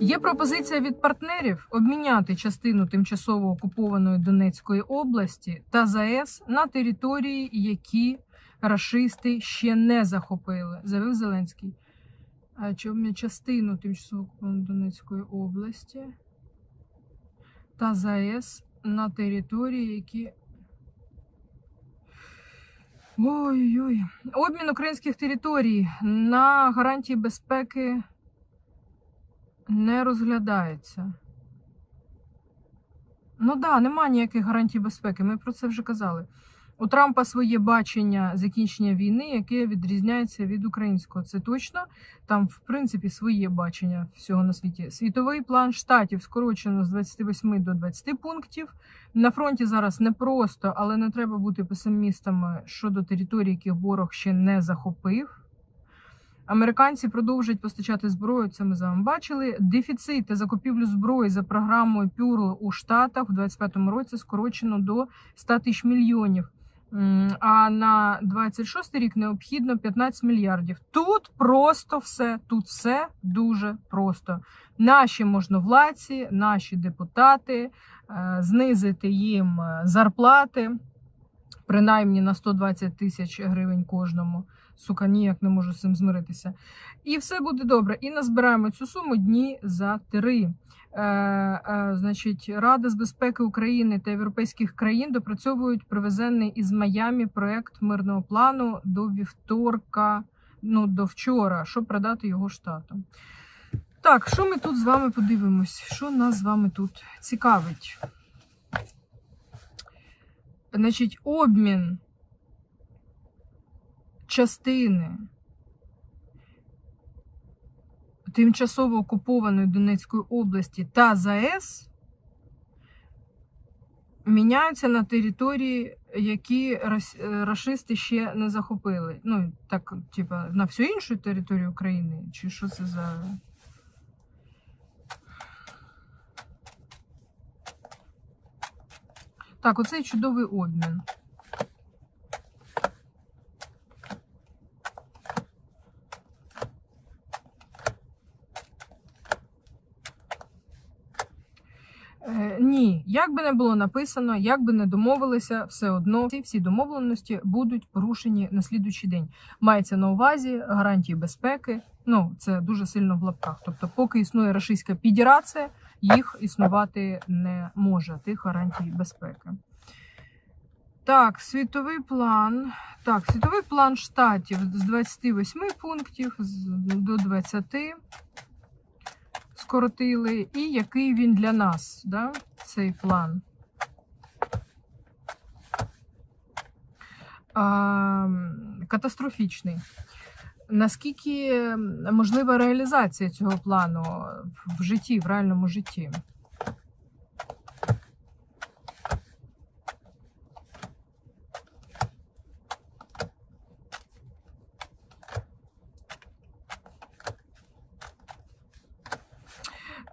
Є пропозиція від партнерів обміняти частину тимчасово окупованої Донецької області та ЗАЕС на території, які рашисти ще не захопили, заявив Зеленський. А обміняти частину тимчасово окупованої Донецької області та ЗАЕС на території, які. Ой-ой. Обмін українських територій на гарантії безпеки не розглядається. Ну так, да, нема ніяких гарантій безпеки. Ми про це вже казали. У Трампа своє бачення закінчення війни, яке відрізняється від українського. Це точно. Там, в принципі, своє бачення всього на світі. Світовий план штатів скорочено з 28 до 20 пунктів. На фронті зараз непросто, але не треба бути песимістами щодо територій, яких ворог ще не захопив. Американці продовжують постачати зброю. Це ми з вами бачили. Дефіцит та закупівлю зброї за програмою Пюрл у Штатах у 2025 році скорочено до 100 тисяч мільйонів. А на 26 рік необхідно 15 мільярдів. Тут просто все, тут все дуже просто. Наші можновладці, наші депутати, е, знизити їм е, зарплати принаймні на 120 тисяч гривень кожному. Сука, ніяк не можу з цим змиритися. І все буде добре. І назбираємо цю суму дні за три. Е, е, значить, Рада з безпеки України та європейських країн допрацьовують привезений із Майамі проект мирного плану до вівторка, ну до вчора, щоб продати його штатам. Так, що ми тут з вами подивимось? Що нас з вами тут цікавить? Значить, обмін частини тимчасово окупованої Донецької області та ЗАЕС міняються на території, які е, рашисти ще не захопили. Ну, так, типа, на всю іншу територію України? Чи що це за. Так, оцей чудовий обмін. Е, ні, як би не було написано, як би не домовилися, все одно ці всі домовленості будуть порушені на слідуючий день. Мається на увазі гарантії безпеки. Ну це дуже сильно в лапках. Тобто, поки існує Російська Федерація, їх існувати не може тих гарантій безпеки. Так, світовий план. Так, світовий план штатів з 28 пунктів до 20 скоротили. І який він для нас, да, цей план? А, катастрофічний. Наскільки можлива реалізація цього плану в житті, в реальному житті?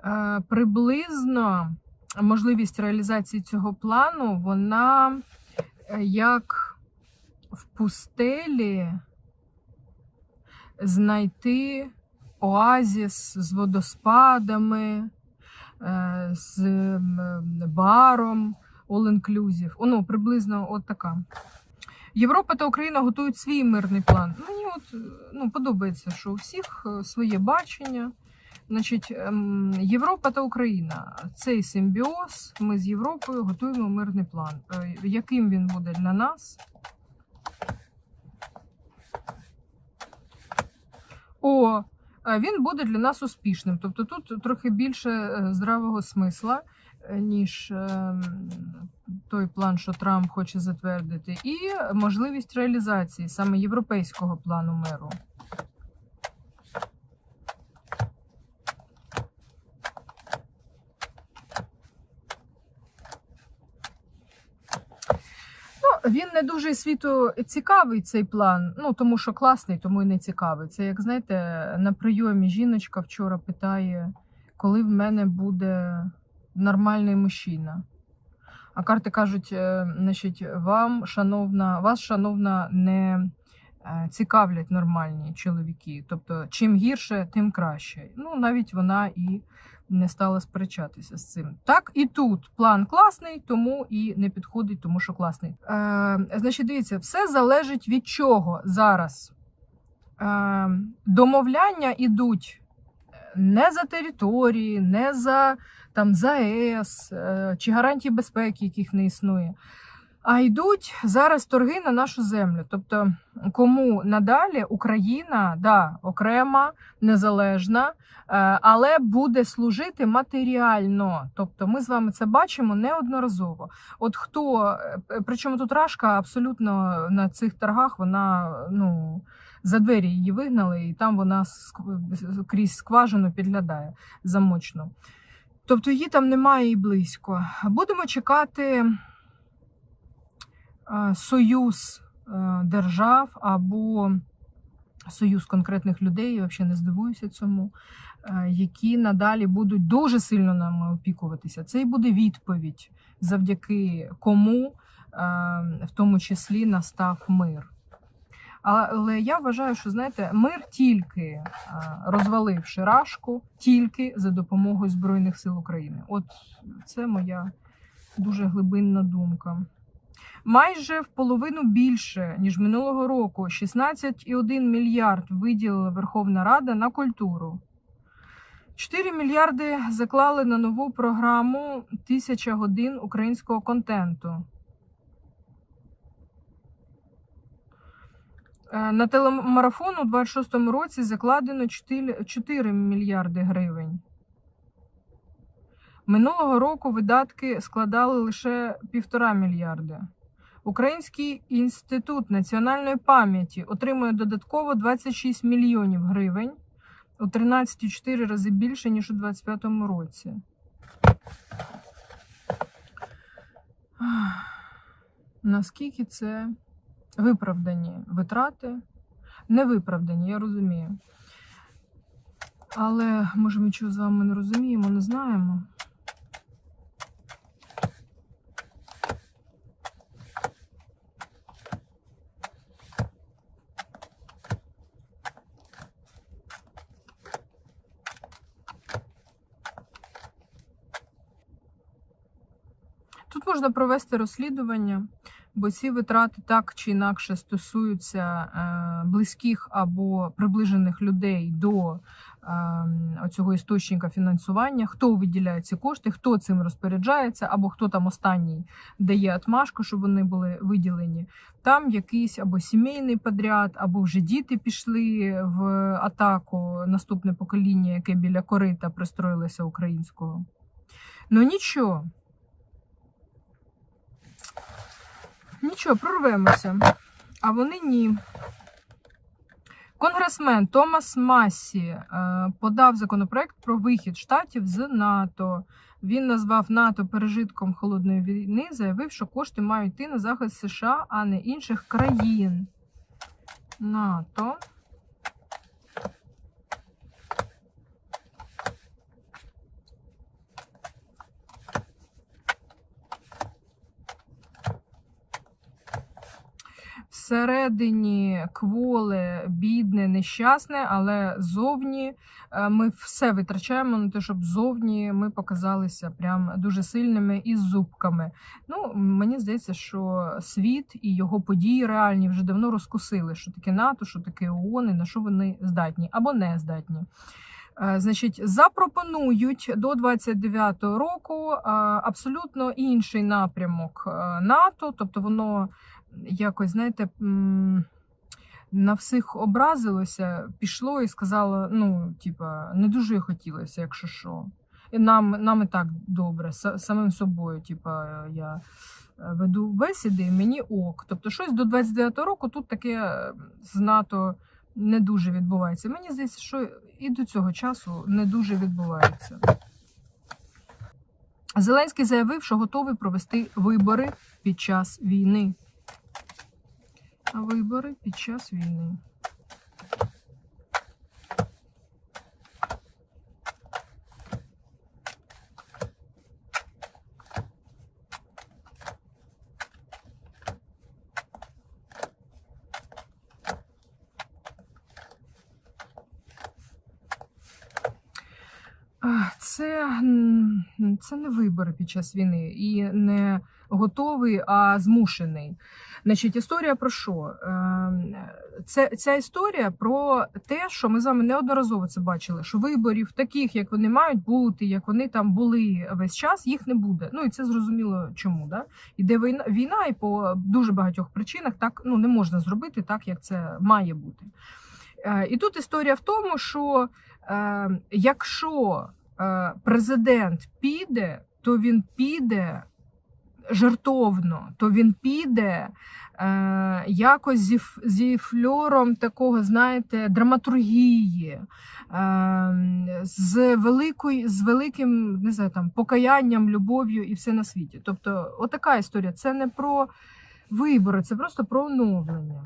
Е, Приблизно можливість реалізації цього плану, вона е, як в пустелі знайти оазіс з водоспадами, е, з баром, all-inclusive. Ну, приблизно от така. Європа та Україна готують свій мирний план. Мені от ну, подобається, що у всіх е, своє бачення. Значить, ем, Європа та Україна цей симбіоз. Ми з Європою готуємо мирний план. Е, Яким він буде для нас? О, е, він буде для нас успішним. Тобто тут трохи більше е, здравого смисла, ніж ем, той план, що Трамп хоче затвердити, і можливість реалізації саме європейського плану миру. Ну, він не дуже світу цікавий цей план. Ну тому що класний, тому і не цікавий. Це як знаєте, на прийомі жіночка вчора питає, коли в мене буде нормальний мужчина. А карти кажуть, е, значить, вам, шановна, вас, шановна, не е, цікавлять нормальні чоловіки. Тобто, чим гірше, тим краще. Ну, навіть вона і не стала сперечатися з цим. Так і тут план класний, тому і не підходить, тому що класний. Е, значить, дивіться, все залежить від чого зараз. Е, домовляння ідуть не за території, не за там ЗАЕС е, чи гарантії безпеки, яких не існує. А йдуть зараз торги на нашу землю. Тобто, кому надалі Україна да, окрема, незалежна, е, але буде служити матеріально. Тобто, ми з вами це бачимо неодноразово. От хто, е, причому тут Рашка абсолютно на цих торгах вона ну. За двері її вигнали, і там вона крізь скважину підглядає замочно. Тобто її там немає і близько. Будемо чекати е, союз е, держав або союз конкретних людей, я взагалі не здивуюся цьому, е, які надалі будуть дуже сильно нами опікуватися. Це і буде відповідь, завдяки кому е, в тому числі настав мир. Але я вважаю, що знаєте, мир тільки е, розваливши Рашку, тільки за допомогою Збройних сил України. От це моя дуже глибинна думка. Майже в половину більше ніж минулого року 16,1 мільярд виділила Верховна Рада на культуру. 4 мільярди заклали на нову програму Тисяча годин українського контенту. Е, На телемарафон у 26-му році закладено 4, 4 мільярди гривень. Минулого року видатки складали лише 1,5 мільярди. Український інститут національної пам'яті отримує додатково 26 мільйонів гривень у 13,4 рази більше, ніж у 2025 році. Наскільки це виправдані витрати? Не виправдані, я розумію. Але може ми нічого з вами не розуміємо, не знаємо. Тут можна провести розслідування, бо ці витрати так чи інакше стосуються е, близьких або приближених людей до е, оцього істочника фінансування, хто виділяє ці кошти, хто цим розпоряджається, або хто там останній дає атмашку, щоб вони були виділені. Там якийсь або сімейний подряд, або вже діти пішли в атаку наступне покоління, яке біля корита пристроїлося українського. Ну нічого. Нічого, прорвемося. А вони ні. Конгресмен Томас Массі е, подав законопроект про вихід штатів з НАТО. Він назвав НАТО пережитком холодної війни, заявив, що кошти мають йти на захист США, а не інших країн. НАТО. Всередині кволе, бідне, нещасне, але зовні е, ми все витрачаємо на те, щоб зовні ми показалися прям дуже сильними і з зубками. Ну, мені здається, що світ і його події реальні вже давно розкусили, що таке НАТО, що таке ООН, і на що вони здатні або не здатні. Е, Значить, запропонують до 29-го року е, абсолютно інший напрямок НАТО, тобто воно якось, знаєте, на всіх образилося, пішло і сказало: ну, типа, не дуже хотілося, якщо що. Нам, нам і так добре, самим собою, типа, я е, веду бесіди, мені ок. Тобто, щось до 29-го року тут таке е, з НАТО не дуже відбувається. Мені здається, що і до цього часу не дуже відбувається. Зеленський заявив, що готовий провести вибори під час війни. Вибори під час війни. Це, не вибори під час війни і не готовий, а змушений. Значить, історія про що? Ем, Це, ця історія про те, що ми з вами неодноразово це бачили, що виборів таких, як вони мають бути, як вони там були весь час, їх не буде. Ну і це зрозуміло чому. Да? Іде війна, війна, і по дуже багатьох причинах так ну, не можна зробити так, як це має бути. Е, І тут історія в тому, що е, якщо президент піде, то він піде жертовно, то він піде е, якось зі, зі фльором такого, знаєте, драматургії, е, з, великою, з великим не знаю, там, покаянням, любов'ю і все на світі. Тобто, отака історія. Це не про вибори, це просто про оновлення.